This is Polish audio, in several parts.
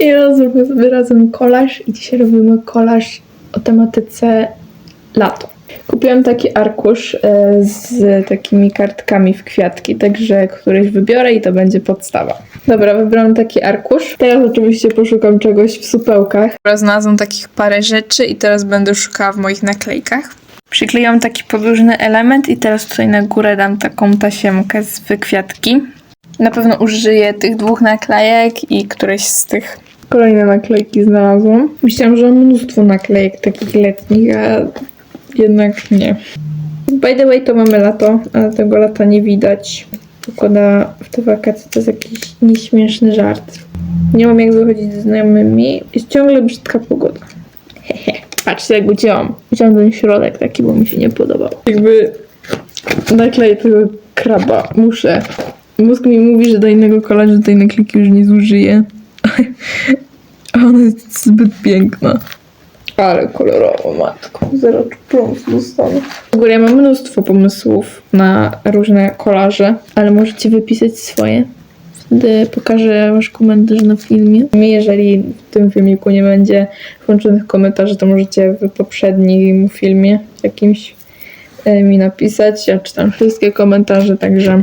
Ja zróbmy sobie razem kolaż i dzisiaj robimy kolaż o tematyce lato. Kupiłam taki arkusz e, z takimi kartkami w kwiatki, także któryś wybiorę i to będzie podstawa. Dobra, wybrałam taki arkusz. Teraz oczywiście poszukam czegoś w supełkach. Znalazłam takich parę rzeczy i teraz będę szukała w moich naklejkach. Przykleiłam taki podłużny element i teraz tutaj na górę dam taką tasiemkę z kwiatki. Na pewno użyję tych dwóch naklejek i któreś z tych. Kolejne naklejki znalazłam. Myślałam, że mam mnóstwo naklejek takich letnich, a jednak nie. By the way, to mamy lato, ale tego lata nie widać. Pogoda w te wakacje to jest jakiś nieśmieszny żart. Nie mam jak wychodzić ze znajomymi. Jest ciągle brzydka pogoda. Hehe. Patrzcie jak ucięłam. Ucięłam ten środek taki, bo mi się nie podobał. Jakby nakleję tego kraba. Muszę. Mózg mi mówi, że do innego kolażu tej naklejki już nie zużyję. A ona jest zbyt piękna. Ale kolorowo, matko. Zero plums dostanę. W ogóle ja mam mnóstwo pomysłów na różne kolaże, ale możecie wypisać swoje. Wtedy pokażę wasz komentarz na filmie. Jeżeli w tym filmiku nie będzie włączonych komentarzy, to możecie w poprzednim filmie jakimś e, mi napisać. Ja czytam wszystkie komentarze, także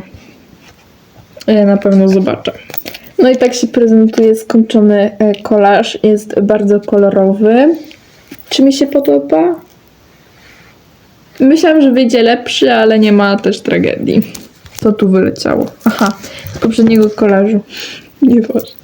na pewno zobaczę. No i tak się prezentuje skończony e, kolaż. Jest bardzo kolorowy. Czy mi się podoba? Myślałam, że wyjdzie lepszy, ale nie ma też tragedii. Co tu wyleciało? Aha, z poprzedniego kolażu. Nieważne.